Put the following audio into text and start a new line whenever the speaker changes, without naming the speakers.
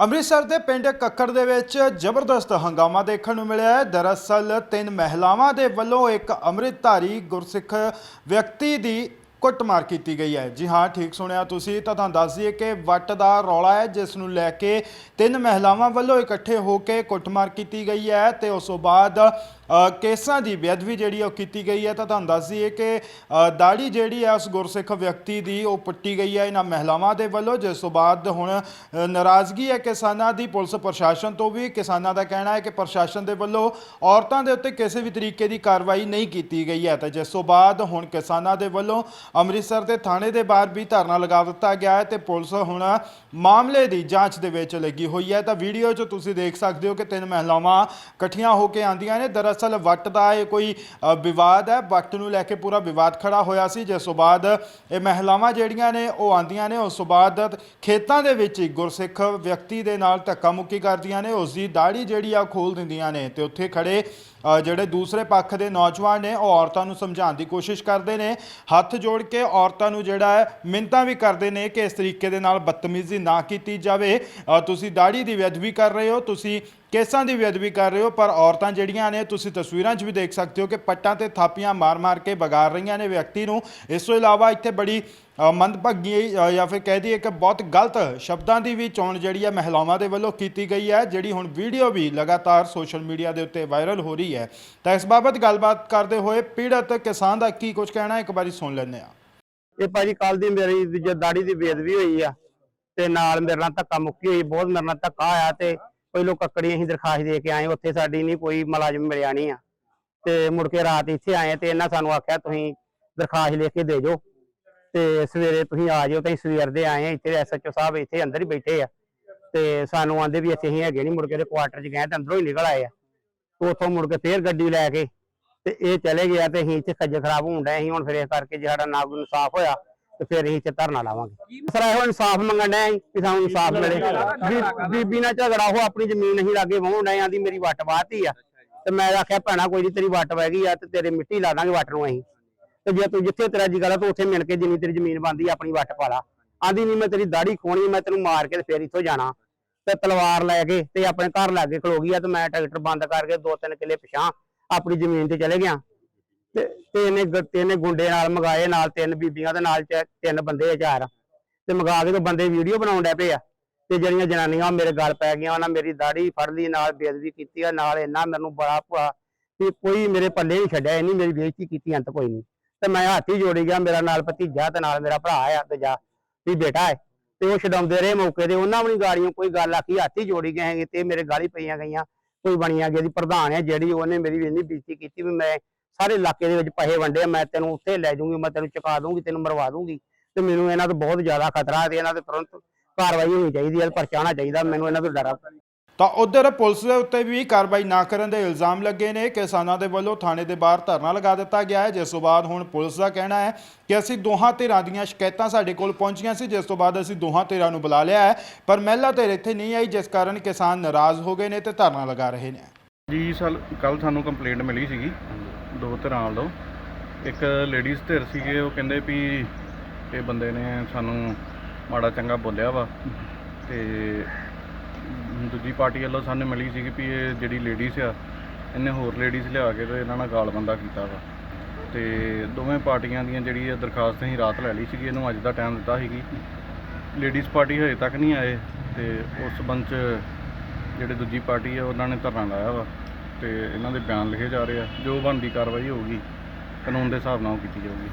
ਅੰਮ੍ਰਿਤਸਰ ਦੇ ਪਿੰਡ ਕੱਕੜ ਦੇ ਵਿੱਚ ਜ਼ਬਰਦਸਤ ਹੰਗਾਮਾ ਦੇਖਣ ਨੂੰ ਮਿਲਿਆ ਹੈ। ਦਰਅਸਲ ਤਿੰਨ ਮਹਿਲਾਵਾਂ ਦੇ ਵੱਲੋਂ ਇੱਕ ਅੰਮ੍ਰਿਤਧਾਰੀ ਗੁਰਸਿੱਖ ਵਿਅਕਤੀ ਦੀ ਕੁੱਟਮਾਰ ਕੀਤੀ ਗਈ ਹੈ। ਜੀ ਹਾਂ, ਠੀਕ ਸੁਣਿਆ ਤੁਸੀਂ। ਤਾਂ ਤੁਹਾਨੂੰ ਦੱਸ ਦਈਏ ਕਿ ਵੱਟ ਦਾ ਰੌਲਾ ਹੈ, ਜਿਸ ਨੂੰ ਲੈ ਕੇ ਤਿੰਨ ਮਹਿਲਾਵਾਂ ਵੱਲੋਂ ਇਕੱਠੇ ਹੋ ਕੇ ਕੁੱਟਮਾਰ ਕੀਤੀ ਗਈ ਹੈ ਤੇ ਉਸ ਤੋਂ ਬਾਅਦ ਕੇਸਾਂ ਦੀ ਬੇਅਦਬੀ ਜਿਹੜੀ ਉਹ ਕੀਤੀ ਗਈ ਹੈ ਤਾਂ ਤੁਹਾਨੂੰ ਦੱਸ ਦਈਏ ਕਿ ਦਾੜੀ ਜਿਹੜੀ ਹੈ ਉਸ ਗੁਰਸਿੱਖ ਵਿਅਕਤੀ ਦੀ ਉਹ ਪੁੱਟੀ ਗਈ ਹੈ ਇਹਨਾਂ ਮਹਿਲਾਵਾਂ ਦੇ ਵੱਲੋਂ। ਜਿਸ ਤੋਂ ਬਾਅਦ ਹੁਣ ਨਾਰਾਜ਼ਗੀ ਹੈ ਕਿਸਾਨਾਂ ਦੀ, ਪੁਲਿਸ ਪ੍ਰਸ਼ਾਸਨ ਤੋਂ ਵੀ। ਕਿਸਾਨਾਂ ਦਾ ਕਹਿਣਾ ਹੈ ਕਿ ਪ੍ਰਸ਼ਾਸਨ ਦੇ ਵੱਲੋਂ ਔਰਤਾਂ ਦੇ ਉੱਤੇ ਕਿਸੇ ਵੀ ਤਰੀਕੇ ਦੀ ਕਾਰਵਾਈ ਨਹੀਂ ਕੀਤੀ ਗਈ ਹੈ। ਤਾਂ ਜਿਸ ਤੋਂ ਬਾਅਦ ਹੁਣ ਕਿਸਾਨਾਂ ਦੇ ਵੱਲੋਂ ਅੰਮ੍ਰਿਤਸਰ ਦੇ ਥਾਣੇ ਦੇ ਬਾਹਰ ਵੀ ਧਰਨਾ ਲਗਾ ਦਿੱਤਾ ਗਿਆ ਹੈ ਤੇ ਪੁਲਿਸ ਹੁਣ ਮਾਮਲੇ ਦੀ ਜਾਂਚ ਦੇ ਵਿੱਚ ਲੱਗੀ ਹੋਈ ਹੈ। ਤਾਂ ਵੀਡੀਓ 'ਚ ਤੁਸੀਂ ਦੇਖ ਸਕਦੇ ਹੋ ਕਿ ਤਿੰਨ ਮਹਿਲਾਵਾਂ ਇਕੱਠੀਆਂ ਹੋ ਕੇ ਆਂਦੀਆਂ ਨੇ। ਦਰਅਸਲ ਵੱਟ ਦਾ ਇਹ ਕੋਈ ਵਿਵਾਦ ਹੈ। ਵੱਟ ਨੂੰ ਲੈ ਕੇ ਪੂਰਾ ਵਿਵਾਦ ਖੜਾ ਹੋਇਆ ਸੀ। ਜਿਸ ਤੋਂ ਬਾਅਦ ਇਹ ਮਹਿਲਾਵਾਂ ਜਿਹੜੀਆਂ ਨੇ, ਉਹ ਆਂਦੀਆਂ ਨੇ। ਉਸ ਤੋਂ ਬਾਅਦ ਖੇਤਾਂ ਦੇ ਵਿੱਚ ਹੀ ਗੁਰਸਿੱਖ ਵਿਅਕਤੀ ਦੇ ਨਾਲ ਧੱਕਾ ਮੁੱਕੀ ਕਰਦੀਆਂ ਨੇ। ਉਸ ਦੀ ਦਾੜੀ ਜਿਹੜੀ ਆ ਖੋਲ ਦਿੰਦੀਆਂ ਨੇ ਤੇ ਉੱਥੇ ਖੜੇ ਜਿਹੜੇ ਦੂਸਰੇ ਪੱਖ ਦੇ ਨੌਜਵਾਨ ਨੇ, ਉਹ ਔਰਤਾਂ ਨੂੰ ਸਮਝਾਉਣ ਦੀ ਕੋਸ਼ਿਸ਼ ਕਰਦੇ ਨੇ। ਹੱਥ ਜੋੜ ਕੇ ਔਰਤਾਂ ਨੂੰ ਜਿਹੜਾ ਹੈ ਮਿੰਤਾਂ ਵੀ ਕਰਦੇ ਨੇ ਕਿ ਇਸ ਤਰੀਕੇ ਦੇ ਨਾਲ ਬਦਤਮੀਜ਼ੀ ਨਾ ਕੀਤੀ ਜਾਵੇ। ਤੁਸੀਂ ਦਾੜੀ ਦੀ ਬੇਅਦਬੀ ਕਰ ਰਹੇ ਹੋ, ਤੁਸੀਂ ਕੇਸਾਂ ਦੀ ਬੇਅਦਬੀ ਕਰ ਰਹੇ ਹੋ, ਪਰ ਔਰਤਾਂ ਜਿਹੜੀਆਂ ਨੇ, ਤੁਸੀਂ ਤਸਵੀਰਾਂ 'ਚ ਵੀ ਦੇਖ ਸਕਦੇ ਹੋ ਕਿ ਪੱਟਾਂ ਤੇ ਥਾਪੀਆਂ ਮਾਰ-ਮਾਰ ਕੇ ਵਗਾਰ ਰਹੀਆਂ ਨੇ ਵਿਅਕਤੀ ਨੂੰ। ਇਸ ਤੋਂ ਇਲਾਵਾ ਇੱਥੇ ਬੜੀ ਮੰਦਭਾਗੀ ਜਾਂ ਫਿਰ ਕਹਿ ਦਈਏ ਕਿ ਬਹੁਤ ਗਲਤ ਸ਼ਬਦਾਂ ਦੀ ਵੀ ਚੋਣ ਜਿਹੜੀ ਹੈ, ਮਹਿਲਾਵਾਂ ਦੇ ਵੱਲੋਂ ਕੀਤੀ ਗਈ ਹੈ, ਜਿਹੜੀ ਹੁਣ ਵੀਡੀਓ ਵੀ ਲਗਾਤਾਰ ਸੋਸ਼ਲ ਮੀਡੀਆ ਦੇ ਉੱਤੇ ਵਾਇਰਲ ਹੋ ਰਹੀ ਹੈ। ਤਾਂ ਇਸ ਬਾਬਤ ਗੱਲਬਾਤ ਕਰਦੇ ਹੋਏ ਪੀੜਤ ਕਿਸਾਨ ਦਾ ਕੀ ਕੁਝ ਕਹਿਣਾ ਇੱਕ ਵਾਰੀ ਸੁਣ ਲੈਂਦੇ ਆ
ਇਹ ਭਾਜੀ ਕੱਲ ਦੀ ਮੇਰੀ ਦੀ ਦਾੜੀ ਦੀ ਬੇਦਬੀ ਹੋਈ ਆ ਤੇ ਨਾਲ ਮੇਰੇ ਨਾਲ ਧੱਕਾ ਮੁੱਕੀ ਹੋਈ, ਬਹੁਤ ਮੇਰੇ ਨਾਲ ਧੱਕਾ ਆਇਆ ਤੇ ਪਹਿਲੋਂ ਕੱਕੜੀ ਅਸੀਂ ਦਰਖਾਸਤ ਦੇ ਕੇ ਆਏ, ਉੱਥੇ ਸਾਡੀ ਨਹੀਂ ਕੋਈ ਮੁਲਾਜ਼ਮ ਮਿਲਿਆ ਨਹੀਂ ਆ। ਤੇ ਮੁੜ ਕੇ ਰਾਤ ਇੱਥੇ ਆਏ ਤੇ ਇਹਨਾਂ ਸਾਨੂੰ ਆਖਿਆ, ਤੁਸੀਂ ਦਰਖਾਸਤ ਲਿਖ ਕੇ ਦੇ ਜਾਓ ਤੇ ਸਵੇਰੇ ਤੁਸੀਂ ਆ ਜਾਓ ਤੇ ਸਵੇਰ ਦੇ ਆਏ ਆ, ਇੱਥੇ ਐਸਐਚਓ ਸਾਹਿਬ ਇੱਥੇ ਅੰਦਰ ਹੀ ਬੈਠੇ ਆ ਤੇ ਸਾਨੂੰ ਆਂਦੇ ਵੀ ਇੱਥੇ ਅਸੀਂ ਹੈਗੇ ਨਹੀਂ, ਮੁੜ ਕੇ ਦੇ ਕੁਆਟਰ 'ਚ ਗਏ ਤੇ ਅੰਦਰੋਂ ਹੀ ਨਿਕਲ ਆਏ ਆ। ਉੱਥੋਂ ਮੁੜ ਕੇ ਫੇਰ ਗੱਡੀ ਲੈ ਕੇ ਤੇ ਇਹ ਚਲੇ ਗਿਆ ਤੇ ਅਸੀਂ ਇੱਥੇ ਖੱਜਲ ਖਰਾਬ ਹੋਣ ਡਏ ਅਸੀਂ ਹੁਣ ਫਿਰ ਇਸ ਕਰਕੇ ਜੇ ਸਾਡਾ ਨਾ ਇਨਸਾਫ ਹੋਇਆ ਤੇ ਫਿਰ ਅਸੀਂ ਇੱਥੇ ਧਰਨਾ ਲਾਵਾਂਗੇ। ਸਰ ਇਹੋ ਇਨਸਾਫ ਮੰਗਣ ਡਏ ਅਸੀਂ ਕਿ ਸਾਨੂੰ ਇਨਸਾਫ ਮਿਲੇ। ਬੀ- ਬੀਬੀ ਨਾਲ ਝਗੜਾ ਉਹ ਆਪਣੀ ਜ਼ਮੀਨ ਅਸੀਂ ਲਾਗੇ ਵਾਹੁਣ ਡਏ ਆਂਦੀ ਮੇਰੀ ਵੱਟ ਵਾਹਤੀ ਆ। ਤੇ ਮੈਂ ਆਖਿਆ, ਭੈਣਾ, ਕੋਈ ਨਹੀਂ ਤੇਰੀ ਵੱਟ ਵਹਿ ਗਈ ਆ ਤੇ ਤੇਰੇ ਮਿੱਟੀ ਲਾ ਦਾਂਗੇ ਵੱਟ ਨੂੰ ਅਸੀਂ। ਤੇ ਜੇ ਤੂੰ ਜਿੱਥੇ ਤੇਰਾ ਜੀ ਗੱਲ ਆ ਤੂੰ ਉੱਥੇ ਮਿਲ ਕੇ ਜਿੰਨੀ ਤੇਰੀ ਜ਼ਮੀਨ ਬਣਦੀ ਆ, ਆਪਣੀ ਵੱਟ ਪਾ ਲਾ। ਆਂਦੀ ਨਹੀਂ ਮੈਂ ਤੇਰੀ ਦਾੜੀ ਖੋਣੀ ਮੈਂ ਤੈਨੂੰ ਮਾਰ ਕੇ ਤੇ ਫੇਰ ਇੱਥੋਂ ਜਾਣਾ। ਤੇ ਤਲਵਾਰ ਲੈ ਕੇ ਤੇ ਆਪਣੇ ਘਰ ਲਾਗੇ ਖਲੋ ਗਈ ਆ ਤੇ ਮੈਂ ਟਰੈਕਟਰ ਬੰਦ ਕਰਕੇ ਦੋ ਤਿੰਨ ਕਿੱਲੇ ਪਿਛਾਂ ਆਪਣੀ ਜ਼ਮੀਨ ਤੇ ਚਲੇ ਗਿਆ। ਤੇ ਤੇ ਇਹਨੇ ਤੇ ਇਹਨੇ ਗੁੰਡੇ ਨਾਲ ਮਗਾਏ, ਨਾਲ ਤਿੰਨ ਬੀਬੀਆਂ ਦੇ ਨਾਲ ਤਿੰਨ ਬੰਦੇ ਆ ਚਾਰ ਤੇ ਮਗਾ ਕੇ ਤੇ ਬੰਦੇ ਵੀਡੀਓ ਬਣਾਉਣ ਡੈ ਪਏ ਆ। ਤੇ ਜਿਹੜੀਆਂ ਜਨਾਨੀਆਂ ਮੇਰੇ ਗੱਲ ਪੈ ਗਈਆਂ, ਉਹਨਾਂ ਮੇਰੀ ਦਾੜੀ ਫੜ ਲਈ, ਨਾਲ ਬੇਇੱਜ਼ਤੀ ਕੀਤੀ ਆ, ਨਾਲ ਇਹਨਾਂ ਮੈਨੂੰ ਬੜਾ ਭੁਆ ਕਿ ਕੋਈ ਮੇਰੇ ਪੱਲੇ ਨਹੀਂ ਛੱਡਿਆ, ਇੰਨੀ ਮੇਰੀ ਬੇਇੱਜ਼ਤੀ ਕੀਤੀ ਅੰਤ ਕੋਈ ਨਹੀਂ। ਤੇ ਮੈਂ ਹੱਥ ਹੀ ਜੋੜੀ ਗਿਆ, ਮੇਰਾ ਨਾਲ ਭਤੀਜਾ ਤੇ ਨਾਲ ਮੇਰਾ ਭਰਾ ਆ, ਤੇ ਜਾ ਵੀ ਬੇਟਾ ਹੈ। ਤੇ ਉਹ ਛਡਾਉਂਦੇ ਰਹੇ ਮੌਕੇ ਤੇ। ਉਹਨਾਂ ਵੀ ਨੀ ਗਾੜੀਆਂ ਕੋਈ ਗੱਲ ਆਖੀ ਹੱਥ ਹੀ ਜੋੜੀ ਗਏ ਤੇ ਮੇਰੇ ਗਾਲੀ ਪਈਆਂ ਗਈਆਂ ਕੋਈ ਬਣੀਆਂ ਗਈ ਦੀ ਪ੍ਰਧਾਨ ਹੈ ਜਿਹੜੀ ਉਹਨੇ ਮੇਰੀ ਇੰਨੀ ਬੇਇੱਜ਼ਤੀ ਕੀਤੀ ਵੀ ਮੈਂ ਸਾਰੇ ਇਲਾਕੇ ਦੇ ਵਿੱਚ ਪੈਸੇ ਵੰਡੇ ਆ, ਮੈਂ ਤੈਨੂੰ ਉੱਥੇ ਲੈ ਜਾਊਂਗੀ ਮੈਂ ਤੈਨੂੰ ਚੁਕਾ ਦੂੰਗੀ ਤੈਨੂੰ ਮਰਵਾ ਦੂੰਗੀ ਤੇ ਮੈਨੂੰ ਇਹਨਾਂ ਤੋਂ ਬਹੁਤ ਜ਼ਿਆਦਾ ਖਤਰਾ ਹੈ ਤੇ ਇਹਨਾਂ ਤੇ ਤੁਰੰਤ ਕਾਰਵਾਈ ਹੋਣੀ ਚਾਹੀਦੀ ਹੈ ਪਰਚਾ ਚਾਹੀਦਾ। ਮੈਨੂੰ ਇਹਨਾਂ ਤੋਂ ਡਰ
ਤਾਂ ਉਧਰ ਪੁਲਿਸ ਦੇ ਉੱਤੇ ਵੀ ਕਾਰਵਾਈ ਨਾ ਕਰਨ ਦੇ ਇਲਜ਼ਾਮ ਲੱਗੇ ਨੇ। ਕਿਸਾਨਾਂ ਦੇ ਵੱਲੋਂ ਥਾਣੇ ਦੇ ਬਾਹਰ ਧਰਨਾ ਲਗਾ ਦਿੱਤਾ ਗਿਆ ਹੈ। ਜਿਸ ਤੋਂ ਬਾਅਦ ਹੁਣ ਪੁਲਿਸ ਦਾ ਕਹਿਣਾ ਹੈ ਕਿ ਅਸੀਂ ਦੋਹਾਂ ਧਿਰਾਂ ਦੀਆਂ ਸ਼ਿਕਾਇਤਾਂ ਸਾਡੇ ਕੋਲ ਪਹੁੰਚੀਆਂ ਸੀ, ਜਿਸ ਤੋਂ ਬਾਅਦ ਅਸੀਂ ਦੋਹਾਂ ਧਿਰਾਂ ਨੂੰ ਬੁਲਾ ਲਿਆ ਹੈ। ਪਰ ਮਹਿਲਾ ਧਿਰ ਇੱਥੇ ਨਹੀਂ ਆਈ, ਜਿਸ ਕਾਰਨ ਕਿਸਾਨ ਨਾਰਾਜ਼ ਹੋ ਗਏ ਨੇ ਤੇ ਧਰਨਾ ਲਗਾ ਰਹੇ ਨੇ।
ਜੀ, ਸਾਲ ਕੱਲ ਸਾਨੂੰ ਕੰਪਲੇਂਟ ਮਿਲੀ ਸੀਗੀ। ਦੋ ਧਿਰਾਂ ਵੱਲੋਂ। ਇੱਕ ਲੇਡੀਜ਼ ਧਿਰ ਸੀਗੇ, ਉਹ ਕਹਿੰਦੇ ਵੀ ਇਹ ਬੰਦੇ ਨੇ ਸਾਨੂੰ ਮਾੜਾ ਚੰਗਾ ਬੋਲਿਆ ਵਾ ਤੇ ਦੂਜੀ ਪਾਰਟੀ ਵੱਲੋਂ ਸਾਨੂੰ ਮਿਲੀ ਸੀਗੀ ਵੀ ਇਹ ਜਿਹੜੀ ਲੇਡੀਜ਼ ਆ, ਇਹਨੇ ਹੋਰ ਲੇਡੀਜ਼ ਲਿਆ ਕੇ ਤੇ ਇਹਨਾਂ ਨਾਲ ਗਾਲਬੰਦਾ ਕੀਤਾ ਵਾ। ਤੇ ਦੋਵੇਂ ਪਾਰਟੀਆਂ ਦੀਆਂ ਜਿਹੜੀ ਇਹ ਦਰਖਾਸਤ ਅਸੀਂ ਰਾਤ ਲੈ ਲਈ ਸੀਗੀ, ਇਹਨੂੰ ਅੱਜ ਦਾ ਟਾਈਮ ਦਿੱਤਾ ਸੀਗੀ। ਲੇਡੀਜ਼ ਪਾਰਟੀ ਹਜੇ ਤੱਕ ਨਹੀਂ ਆਏ ਤੇ ਉਸ ਸੰਬੰਧ 'ਚ ਜਿਹੜੇ ਦੂਜੀ ਪਾਰਟੀ ਆ, ਉਹਨਾਂ ਨੇ ਧਰਨਾ ਲਾਇਆ ਵਾ ਤੇ ਇਹਨਾਂ ਦੇ ਬਿਆਨ ਲਿਖੇ ਜਾ ਰਹੇ ਆ। ਜੋ ਬਣਦੀ ਕਾਰਵਾਈ ਹੋਊਗੀ, ਕਾਨੂੰਨ ਦੇ ਹਿਸਾਬ ਨਾਲ ਉਹ ਕੀਤੀ ਜਾਊਗੀ।